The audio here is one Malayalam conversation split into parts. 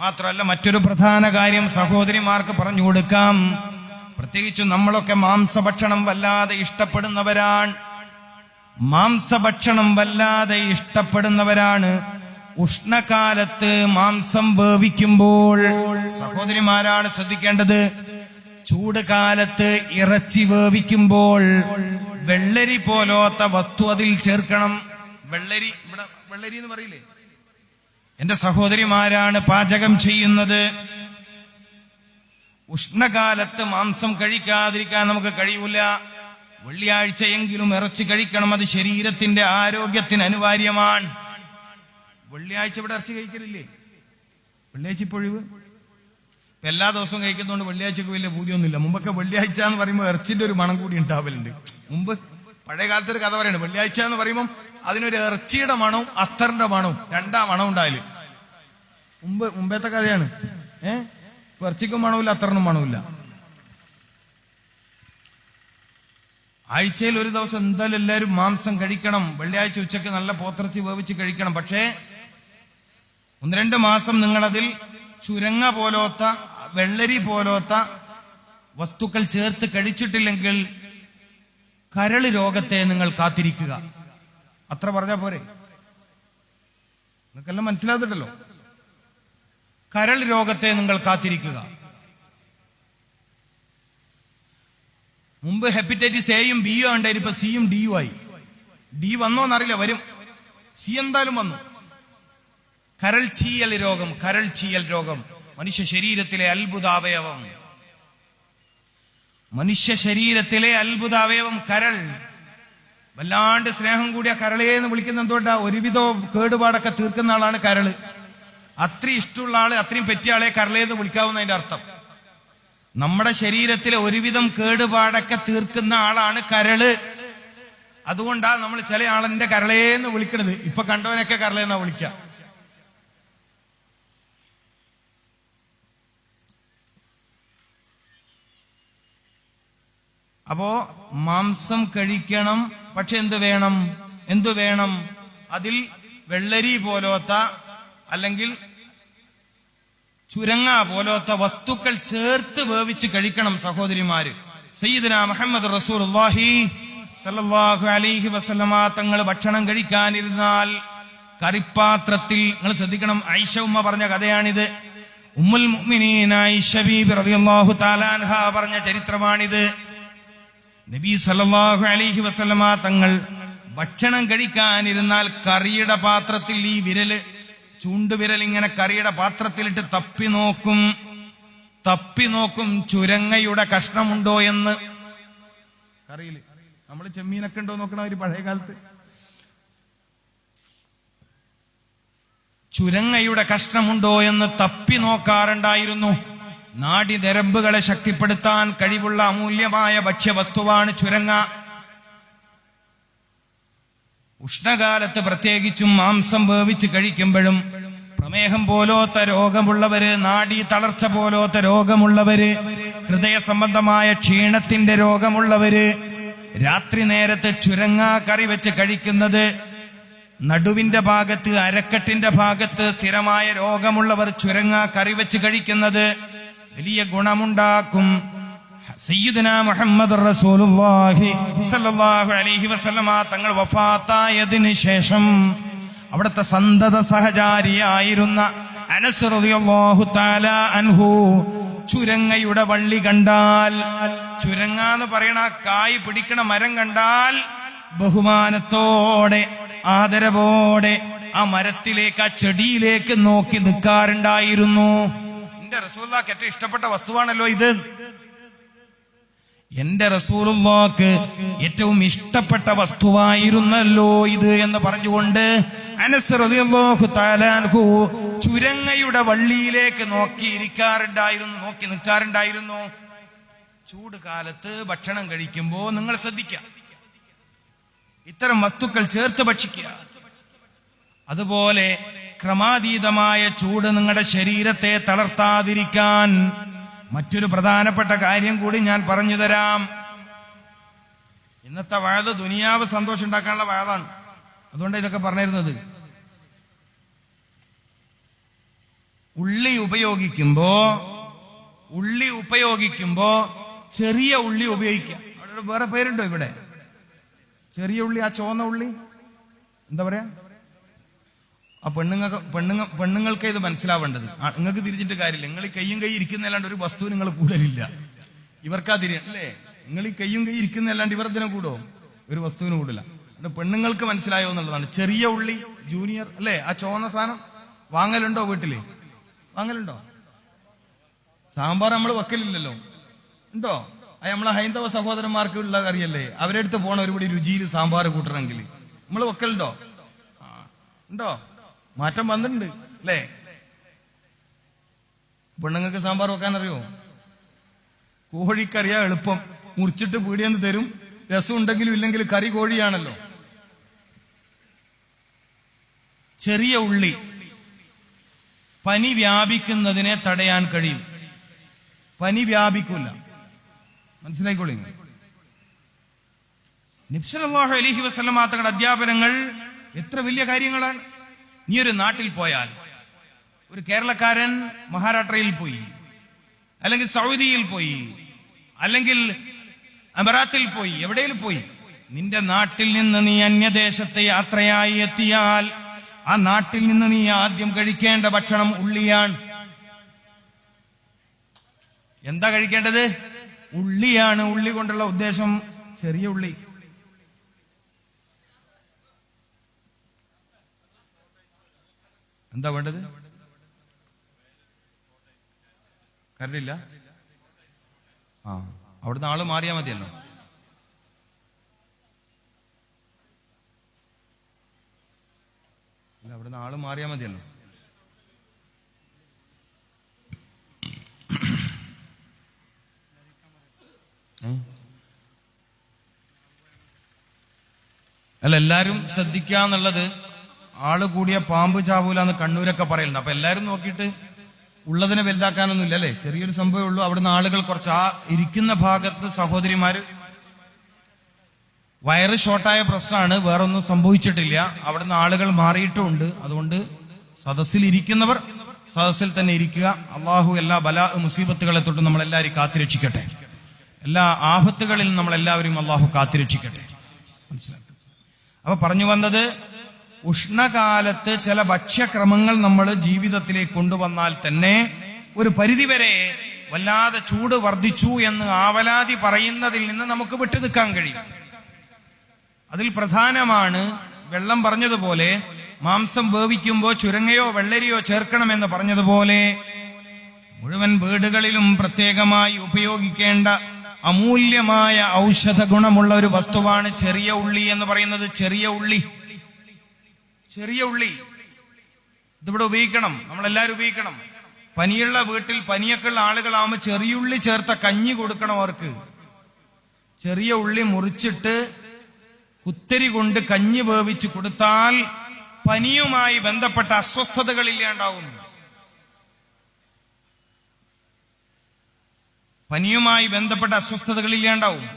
മാത്രമല്ല മറ്റൊരു പ്രധാന കാര്യം സഹോദരിമാർക്ക് പറഞ്ഞു കൊടുക്കാം. പ്രത്യേകിച്ച് നമ്മളൊക്കെ മാംസഭക്ഷണം വല്ലാതെ ഇഷ്ടപ്പെടുന്നവരാണ്. മാംസഭക്ഷണം വല്ലാതെ ഇഷ്ടപ്പെടുന്നവരാണ്. ഉഷ്ണകാലത്ത് മാംസം വേവിക്കുമ്പോൾ സഹോദരിമാരാണ് ശ്രദ്ധിക്കേണ്ടത്. ചൂട് കാലത്ത് ഇറച്ചി വേവിക്കുമ്പോൾ വെള്ളരി പോലോത്ത വസ്തു അതിൽ ചേർക്കണം. വെള്ളരി ഇവിടെ വെള്ളരി എന്ന് പറയില്ലേ? എന്റെ സഹോദരിമാരാണ് പാചകം ചെയ്യുന്നത്. ഉഷ്ണകാലത്ത് മാംസം കഴിക്കാതിരിക്കാൻ നമുക്ക് കഴിയൂല. വെള്ളിയാഴ്ചയെങ്കിലും ഇറച്ചി കഴിക്കണം അത് ശരീരത്തിന്റെ ആരോഗ്യത്തിന് അനിവാര്യമാണ്. വെള്ളിയാഴ്ച ഇവിടെ ഇറച്ചി കഴിക്കലില്ലേ? വെള്ളിയാഴ്ച ഇപ്പൊഴിവ് ഇപ്പൊ എല്ലാ ദിവസവും കഴിക്കുന്നതുകൊണ്ട് വെള്ളിയാഴ്ചക്ക് വലിയ പൂതിയൊന്നുമില്ല. മുമ്പൊക്കെ വെള്ളിയാഴ്ച എന്ന് പറയുമ്പോൾ ഇറച്ചിന്റെ ഒരു മണം കൂടി ഉണ്ടാവലുണ്ട്. മുമ്പ് പഴയ കാലത്ത് ഒരു കഥ പറയുന്നത് വെള്ളിയാഴ്ച എന്ന് പറയുമ്പോൾ അതിനൊരു ഇറച്ചിയുടെ മണവും അത്തറിന്റെ മണവും രണ്ടാ മണം ഉണ്ടായാൽ. മുമ്പ് മുമ്പത്തെ കഥയാണ്. ഏ? ഇറച്ചിക്കും മണമില്ല അത്തറിനും മണമില്ല ആഴ്ചയിൽ ഒരു ദിവസം എന്തായാലും എല്ലാവരും മാംസം കഴിക്കണം. വെള്ളിയാഴ്ച ഉച്ചയ്ക്ക് നല്ല പോത്തിറച്ചി വേവിച്ച് കഴിക്കണം. പക്ഷേ ഒന്ന് രണ്ട് മാസം നിങ്ങളതിൽ ചുരങ്ങ പോലോത്ത വെള്ളരി പോലോത്ത വസ്തുക്കൾ ചേർത്ത് കഴിച്ചിട്ടില്ലെങ്കിൽ കരൾ രോഗത്തെ നിങ്ങൾ കാത്തിരിക്കുക. അത്ര പറഞ്ഞാ പോരെ? നിങ്ങൾക്കെല്ലാം മനസ്സിലാകുന്നുണ്ടല്ലോ കരൾ രോഗത്തെ നിങ്ങൾ കാത്തിരിക്കുക. മുമ്പ് ഹെപ്പറ്റൈറ്റിസ് എയും ബിയും ഉണ്ടായിരുന്നു ഇപ്പൊ സിയും ഡിയും ആയി. ഡി വന്നോന്നറിയില്ല വരും. സി എന്തായാലും വന്നു. കരൾ ചീയൽ രോഗം കരൾ ചീയൽ രോഗം. മനുഷ്യ ശരീരത്തിലെ അത്ഭുതാവയവം. മനുഷ്യ ശരീരത്തിലെ അത്ഭുതാവയവം കരൾ. വല്ലാണ്ട് സ്നേഹം കൂടിയ കരളേ എന്ന് വിളിക്കുന്ന എന്തുകൊണ്ടാ? ഒരുവിധം കേടുപാടൊക്കെ തീർക്കുന്ന ആളാണ് കരൾ. അത്രയും ഇഷ്ടമുള്ള ആൾ അത്രയും പറ്റിയ ആളെ കരളേന്ന് വിളിക്കാവുന്നതിന്റെ അർത്ഥം. നമ്മുടെ ശരീരത്തിലെ ഒരുവിധം കേടുപാടൊക്കെ തീർക്കുന്ന ആളാണ് കരൾ. അതുകൊണ്ടാണ് നമ്മൾ ചില ആളിന്റെ കരളേന്ന് വിളിക്കണത്. ഇപ്പൊ കണ്ടവനൊക്കെ കരളേന്നാ വിളിക്കുക അപ്പോ മാംസം കഴിക്കണം പക്ഷെ എന്ത് വേണം? എന്തു വേണം? അതിൽ വെള്ളരി പോലോത്ത അല്ലെങ്കിൽ ചുരങ്ങ പോലോത്ത വസ്തുക്കൾ ചേർത്ത് വേവിച്ച് കഴിക്കണം സഹോദരിമാര്. സയ്യിദന മുഹമ്മദ് റസൂലുള്ളാഹി സല്ലല്ലാഹു അലൈഹി വസല്ലമ തങ്ങൾ ഭക്ഷണം കഴിക്കാനിരുന്നാൽ കറിപ്പാത്രത്തിൽ നിങ്ങൾ ശ്രദ്ധിക്കണം. ഐഷ ഉമ്മ പറഞ്ഞ കഥയാണിത്. ഉമ്മുൽ മുഅ്മിനീൻ ഐഷ ബീബി റളിയല്ലാഹു പറഞ്ഞ ചരിത്രമാണിത്. നബി സല്ലല്ലാഹു അലൈഹി വസല്ലമ തങ്ങൾ ഭക്ഷണം കഴിക്കാനിരുന്നാൽ കറിയുടെ പാത്രത്തിൽ ഈ വിരൽ ചൂണ്ടുവിരൽ ഇങ്ങനെ കറിയുടെ പാത്രത്തിലിട്ട് തപ്പി നോക്കും. തപ്പി നോക്കും ചുരങ്ങയുടെ കഷ്ണമുണ്ടോ എന്ന്. കറിയിൽ. നമ്മൾ ചെമ്മീനൊക്കെ ഉണ്ടോ നോക്കണ ഒരു പഴയ കാലത്ത്? ചുരങ്ങയുടെ കഷ്ണമുണ്ടോ എന്ന് തപ്പി നോക്കാറുണ്ടായിരുന്നു. നാടി നരമ്പുകളെ ശക്തിപ്പെടുത്താൻ കഴിവുള്ള അമൂല്യമായ ഭക്ഷ്യവസ്തുവാണ് ചുരങ്ങ. ഉഷ്ണകാലത്ത് പ്രത്യേകിച്ചും മാംസം വേവിച്ച് കഴിക്കുമ്പോഴും പ്രമേഹം പോലോത്ത രോഗമുള്ളവര് നാഡീ തളർച്ച പോലോത്ത രോഗമുള്ളവര് ഹൃദയ സംബന്ധമായ ക്ഷീണത്തിന്റെ രോഗമുള്ളവര് രാത്രി നേരത്ത് ചുരങ്ങ കറി വെച്ച് കഴിക്കുന്നത് നടുവിന്റെ ഭാഗത്ത് അരക്കെട്ടിന്റെ ഭാഗത്ത് സ്ഥിരമായ രോഗമുള്ളവർ ചുരങ്ങ കറി വെച്ച് കഴിക്കുന്നത് വലിയ ഗുണമുണ്ടാക്കും. സയ്യിദന മുഹമ്മദ് റസൂലുള്ളാഹി സല്ലല്ലാഹു അലൈഹി വസല്ലമ തങ്ങൾ വഫാത്തായതിനു ശേഷം അവിടുത്തെ സന്തത സഹചാരിയായിരുന്ന അനസ് റളിയല്ലാഹു തആല അൻഹു ചുരങ്ങയുടെ വള്ളി കണ്ടാൽ ചുരങ്ങ എന്ന് പറയണ കായ് പിടിക്കണ മരം കണ്ടാൽ ബഹുമാനത്തോടെ ആദരവോടെ ആ മരത്തിലേക്ക് ആ ചെടിയിലേക്ക് നോക്കി നിൽക്കാറുണ്ടായിരുന്നു. എന്റെ റസൂല്ലാക്ക് ഏറ്റവും ഇഷ്ടപ്പെട്ട വസ്തുവാണല്ലോ ഇത്. എന്റെ റസൂലുള്ളാക്ക് ഏറ്റവും ഇഷ്ടപ്പെട്ട വസ്തുവായിരുന്നല്ലോ ഇത് എന്ന് പറഞ്ഞുകൊണ്ട് അനസ് ചുരങ്ങയുടെ വള്ളിയിലേക്ക് നോക്കി ഇരിക്കാറുണ്ടായിരുന്നു നോക്കി നിൽക്കാറുണ്ടായിരുന്നു. ചൂട് കാലത്ത് ഭക്ഷണം കഴിക്കുമ്പോ നിങ്ങൾ ശ്രദ്ധിക്കുക ഇത്തരം വസ്തുക്കൾ ചേർത്ത് ഭക്ഷിക്കുക അതുപോലെ ക്രമാതീതമായ ചൂട് നിങ്ങളുടെ ശരീരത്തെ തളർത്താതിരിക്കാൻ. മറ്റൊരു പ്രധാനപ്പെട്ട കാര്യം കൂടി ഞാൻ പറഞ്ഞു തരാം. ഇന്നത്തെ വയത് ദുനിയാവ് സന്തോഷം ഉണ്ടാക്കാനുള്ള വയതാണ്. അതുകൊണ്ട് ഇതൊക്കെ പറഞ്ഞിരുന്നത്. ഉള്ളി ഉപയോഗിക്കുമ്പോ ഉള്ളി ഉപയോഗിക്കുമ്പോ ചെറിയ ഉള്ളി ഉപയോഗിക്കാം. അവിടെ വേറെ പേരുണ്ടോ ഇവിടെ? ചെറിയ ഉള്ളി ആ ചുവന്ന ഉള്ളി? എന്താ പറയാ? ആ പെണ്ണുങ്ങൾക്ക് പെണ്ണുങ്ങ പെണ്ണുങ്ങൾക്കേ ഇത് മനസ്സിലാവേണ്ടത്. നിങ്ങൾക്ക് തിരിഞ്ഞിട്ട് കാര്യമില്ല. നിങ്ങൾ ഈ കയ്യും കൈ ഇരിക്കുന്നല്ലാണ്ട് ഒരു വസ്തു നിങ്ങൾ കൂടലില്ല. ഇവർക്കാ തിരി അല്ലേ? നിങ്ങൾ ഈ കയ്യും കൈ ഇരിക്കുന്നല്ലാണ്ട് ഇവർ ഇതിനെ കൂടോ? ഒരു വസ്തുവിന് കൂടില്ല. പെണ്ണുങ്ങൾക്ക് മനസ്സിലായോ എന്നുള്ളതാണ്. ചെറിയ ഉള്ളി ജൂനിയർ അല്ലേ? ആ ചോന്ന സാധനം വാങ്ങലുണ്ടോ വീട്ടിൽ? വാങ്ങലുണ്ടോ? സാമ്പാർ നമ്മൾ വെക്കലില്ലല്ലോ. ഉണ്ടോ? അത് നമ്മളെ ഹൈന്ദവ സഹോദരന്മാർക്ക് ഉള്ള കറിയല്ലേ? അവരെടുത്ത് പോണ ഒരുപടി രുചിയിൽ സാമ്പാർ കൂട്ടണമെങ്കിൽ. നമ്മൾ വെക്കലുണ്ടോ? ഉണ്ടോ? മാറ്റം വന്നിട്ടുണ്ട് അല്ലേ? പെണ്ണുങ്ങൾക്ക് സാമ്പാർ വെക്കാൻ അറിയോ കോഴിക്കറിയാ എളുപ്പം. മുറിച്ചിട്ട് പീടിയെന്ന് തരും. രസം ഉണ്ടെങ്കിലും ഇല്ലെങ്കിൽ കറി കോഴിയാണല്ലോ. ചെറിയ ഉള്ളി. പനി വ്യാപിക്കുന്നതിനെ തടയാൻ കഴിയും. പനി വ്യാപിക്കൂല. മനസ്സിലായിക്കോളി? നിബ്സലാഹു അലഹി വസ്ലമാത്തങ്ങളുടെ അധ്യാപനങ്ങൾ എത്ര വലിയ കാര്യങ്ങളാണ്. നീ ഒരു നാട്ടിൽ പോയാൽ ഒരു കേരളക്കാരൻ മഹാരാഷ്ട്രയിൽ പോയി അല്ലെങ്കിൽ സൗദിയിൽ പോയി അല്ലെങ്കിൽ അമറാത്തിൽ പോയി എവിടെയും പോയി? നിന്റെ നാട്ടിൽ നിന്ന് നീ അന്യദേശത്തെ യാത്രയായി എത്തിയാൽ ആ നാട്ടിൽ നിന്ന് നീ ആദ്യം കഴിക്കേണ്ട ഭക്ഷണം ഉള്ളിയാണ്. എന്താ കഴിക്കേണ്ടത്? ഉള്ളിയാണ്. ഉള്ളി കൊണ്ടുള്ള ഉദ്ദേശം ചെറിയ ഉള്ളി. എന്താ വേണ്ടത്? കരണ്ടില്ല? ആ അവിടുന്ന് ആൾ മാറിയാ മതിയല്ലോ. അല്ല അവിടുന്ന് ആൾ മാറിയാ മതിയല്ലോ? അല്ല എല്ലാരും ശ്രദ്ധിക്കാന്നുള്ളത് ആൾ കൂടിയ പാമ്പ് ചാവൂല എന്ന് കണ്ണൂരൊക്കെ പറയുന്നുണ്ട് അപ്പൊ എല്ലാരും നോക്കിയിട്ട് ഉള്ളതിനെ വലുതാക്കാനൊന്നുമില്ല അല്ലെ ചെറിയൊരു സംഭവമേ ഉള്ളൂ. അവിടുന്ന് ആളുകൾ കുറച്ച് ആ ഇരിക്കുന്ന ഭാഗത്ത് സഹോദരിമാര് വയറ് ഷോർട്ടായ പ്രശ്നമാണ്. വേറൊന്നും സംഭവിച്ചിട്ടില്ല. അവിടുന്ന് ആളുകൾ മാറിയിട്ടുമുണ്ട്. അതുകൊണ്ട് സദസ്സിൽ ഇരിക്കുന്നവർ സദസ്സിൽ തന്നെ ഇരിക്കുക. അള്ളാഹു എല്ലാ ബല മുസീബത്തുകളെ തൊട്ട് നമ്മളെല്ലാവരും കാത്തിരക്ഷിക്കട്ടെ. എല്ലാ ആപത്തുകളിൽ നമ്മളെല്ലാവരും അള്ളാഹു കാത്തിരക്ഷിക്കട്ടെ. മനസ്സിലാക്കുക അപ്പൊ പറഞ്ഞു വന്നത് ഉഷ്ണകാലത്ത് ചില ഭക്ഷ്യക്രമങ്ങൾ നമ്മൾ ജീവിതത്തിലേക്ക് കൊണ്ടുവന്നാൽ തന്നെ ഒരു പരിധിവരെ വല്ലാതെ ചൂട് വർദ്ധിച്ചു എന്ന് ആവലാതി പറയുന്നതിൽ നിന്ന് നമുക്ക് വിട്ടു നിൽക്കാൻ കഴിയും. അതിൽ പ്രധാനമാണ് വെള്ളം പറഞ്ഞതുപോലെ മാംസം വേവിക്കുമ്പോൾ ചുരങ്ങയോ വെള്ളരിയോ ചേർക്കണമെന്ന് പറഞ്ഞതുപോലെ മുഴുവൻ വീടുകളിലും പ്രത്യേകമായി ഉപയോഗിക്കേണ്ട അമൂല്യമായ ഔഷധ ഗുണമുള്ള ഒരു വസ്തുവാണ് ചെറിയ ഉള്ളി എന്ന് പറയുന്നത് ചെറിയ ഉള്ളി. ചെറിയ ഉള്ളി. ഇതിവിടെ ഉപയോഗിക്കണം. നമ്മളെല്ലാരും ഉപയോഗിക്കണം. പനിയുള്ള വീട്ടിൽ പനിയൊക്കെ ഉള്ള ചെറിയ ഉള്ളി ചേർത്ത കഞ്ഞി കൊടുക്കണം അവർക്ക്. ചെറിയ ഉള്ളി മുറിച്ചിട്ട് കുത്തരി കൊണ്ട് കഞ്ഞി വേവിച്ച് കൊടുത്താൽ പനിയുമായി ബന്ധപ്പെട്ട അസ്വസ്ഥതകൾ ഇല്ലാണ്ടാവും. പനിയുമായി ബന്ധപ്പെട്ട അസ്വസ്ഥതകൾ ഇല്ലാണ്ടാവും.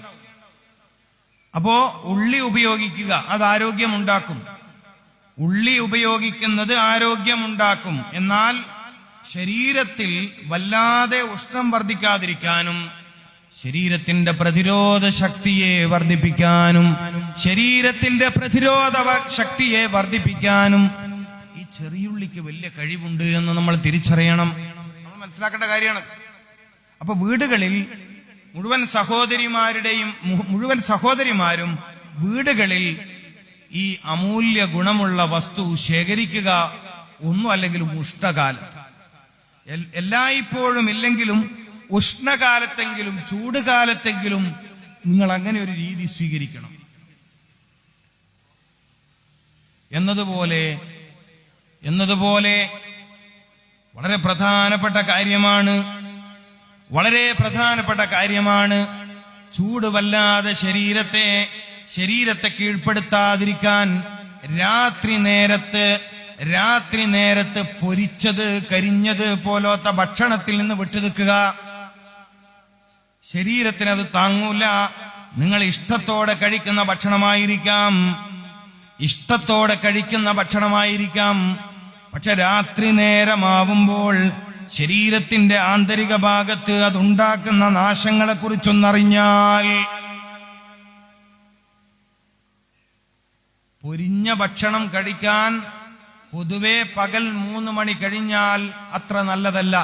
അപ്പോ ഉള്ളി ഉപയോഗിക്കുക. അത് ആരോഗ്യമുണ്ടാക്കും ഉള്ളി ഉപയോഗിക്കുന്നത് ആരോഗ്യമുണ്ടാക്കും. എന്നാൽ ശരീരത്തിൽ വല്ലാതെ ഉഷ്ണം വർദ്ധിക്കാതിരിക്കാനും ശരീരത്തിന്റെ പ്രതിരോധ ശക്തിയെ വർദ്ധിപ്പിക്കാനും ശരീരത്തിന്റെ പ്രതിരോധ ശക്തിയെ വർദ്ധിപ്പിക്കാനും ഈ ചെറിയുള്ളിക്ക് വലിയ കഴിവുണ്ട് എന്ന് നമ്മൾ തിരിച്ചറിയണം. നമ്മൾ മനസ്സിലാക്കേണ്ട കാര്യമാണ്. അപ്പൊ വീടുകളിൽ മുഴുവൻ സഹോദരിമാരുടെയും മുഴുവൻ സഹോദരിമാരും വീടുകളിൽ ഈ അമൂല്യ ഗുണമുള്ള വസ്തു ശേഖരിക്കുക ഒന്നും അല്ലെങ്കിലും ഉഷ്ണകാലത്ത് എല്ലായ്പ്പോഴും ഇല്ലെങ്കിലും ഉഷ്ണകാലത്തെങ്കിലും ചൂടുകാലത്തെങ്കിലും നിങ്ങൾ അങ്ങനെ ഒരു രീതി സ്വീകരിക്കണം. എന്നതുപോലെ എന്നതുപോലെ വളരെ പ്രധാനപ്പെട്ട കാര്യമാണ് വളരെ പ്രധാനപ്പെട്ട കാര്യമാണ് ചൂട് വല്ലാതെ ശരീരത്തെ ശരീരത്തെ കീഴ്പ്പെടുത്താതിരിക്കാൻ രാത്രി നേരത്ത് രാത്രി നേരത്ത് പൊരിച്ചത് കരിഞ്ഞത് പോലത്തെ ഭക്ഷണത്തിൽ നിന്ന് വിട്ടുനിൽക്കുക ശരീരത്തിന് അത് താങ്ങൂല. നിങ്ങൾ ഇഷ്ടത്തോടെ കഴിക്കുന്ന ഭക്ഷണമായിരിക്കാം. ഇഷ്ടത്തോടെ കഴിക്കുന്ന ഭക്ഷണമായിരിക്കാം. പക്ഷെ രാത്രി നേരമാവുമ്പോൾ ശരീരത്തിന്റെ ആന്തരിക ഭാഗത്ത് അതുണ്ടാക്കുന്ന നാശങ്ങളെ പൊരിഞ്ഞ ഭക്ഷണം കഴിക്കാൻ പൊതുവെ പകൽ മൂന്ന് മണി കഴിഞ്ഞാൽ അത്ര നല്ലതല്ല.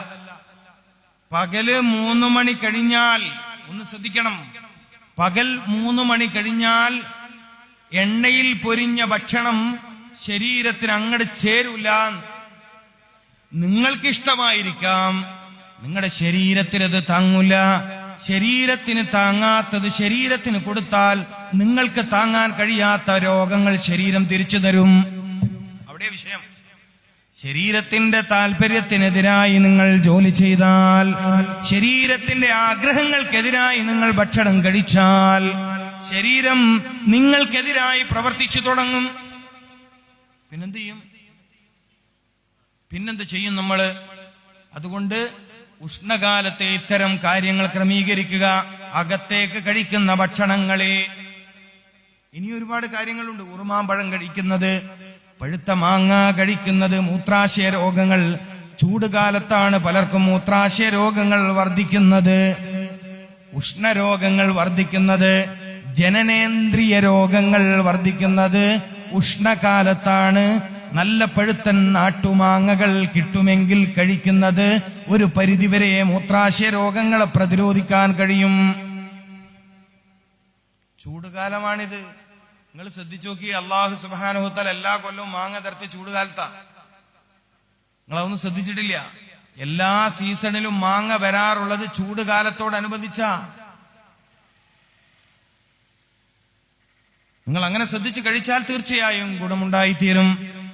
പകൽ മൂന്ന് മണി കഴിഞ്ഞാൽ ഒന്ന് ശ്രദ്ധിക്കണം. പകൽ മൂന്ന് മണി കഴിഞ്ഞാൽ എണ്ണയിൽ പൊരിഞ്ഞ ഭക്ഷണം ശരീരത്തിന് അങ്ങോട്ട് ചേരൂല. നിങ്ങൾക്കിഷ്ടമായിരിക്കാം. നിങ്ങളുടെ ശരീരത്തിനത് താങ്ങൂല. ശരീരത്തിന് താങ്ങാത്തത് ശരീരത്തിന് കൊടുത്താൽ നിങ്ങൾക്ക് താങ്ങാൻ കഴിയാത്ത രോഗങ്ങൾ ശരീരം തിരിച്ചു തരും. അവിടെ വിഷയം. ശരീരത്തിന്റെ താല്പര്യത്തിനെതിരായി നിങ്ങൾ ജോലി ചെയ്താൽ ശരീരത്തിന്റെ ആഗ്രഹങ്ങൾക്കെതിരായി നിങ്ങൾ ഭക്ഷണം കഴിച്ചാൽ ശരീരം നിങ്ങൾക്കെതിരായി പ്രവർത്തിച്ചു തുടങ്ങും. പിന്നെന്ത് ചെയ്യും? പിന്നെന്ത് ചെയ്യും നമ്മൾ? അതുകൊണ്ട് ഉഷ്ണകാലത്തെ ഇത്തരം കാര്യങ്ങൾ ക്രമീകരിക്കുക അകത്തേക്ക് കഴിക്കുന്ന ഭക്ഷണങ്ങളെ. ഇനി ഒരുപാട് കാര്യങ്ങളുണ്ട്. ഉറുമാമ്പഴം കഴിക്കുന്നത് പഴുത്ത മാങ്ങ കഴിക്കുന്നത് മൂത്രാശയ രോഗങ്ങൾ. ചൂടുകാലത്താണ് പലർക്കും മൂത്രാശയ രോഗങ്ങൾ വർദ്ധിക്കുന്നത്. ഉഷ്ണരോഗങ്ങൾ വർദ്ധിക്കുന്നത് ജനനേന്ദ്രിയ രോഗങ്ങൾ വർദ്ധിക്കുന്നത് ഉഷ്ണകാലത്താണ്. നല്ല പഴുത്തൻ നാട്ടുമാങ്ങകൾ കിട്ടുമെങ്കിൽ കഴിക്കുന്നത് ഒരു പരിധിവരെ മൂത്രാശയ രോഗങ്ങളെ പ്രതിരോധിക്കാൻ കഴിയും. ചൂടുകാലമാണിത്. നിങ്ങൾ ശ്രദ്ധിച്ചു നോക്കി അള്ളാഹു സുബാനുഹത്തൽ എല്ലാ കൊല്ലവും മാങ്ങ തരത്തി ചൂടുകാലത്താ. നിങ്ങളതൊന്നും ശ്രദ്ധിച്ചിട്ടില്ല. എല്ലാ സീസണിലും മാങ്ങ വരാറുള്ളത് ചൂടുകാലത്തോടനുബന്ധിച്ചാ. നിങ്ങൾ അങ്ങനെ ശ്രദ്ധിച്ച് കഴിച്ചാൽ തീർച്ചയായും ഗുണമുണ്ടായിത്തീരും.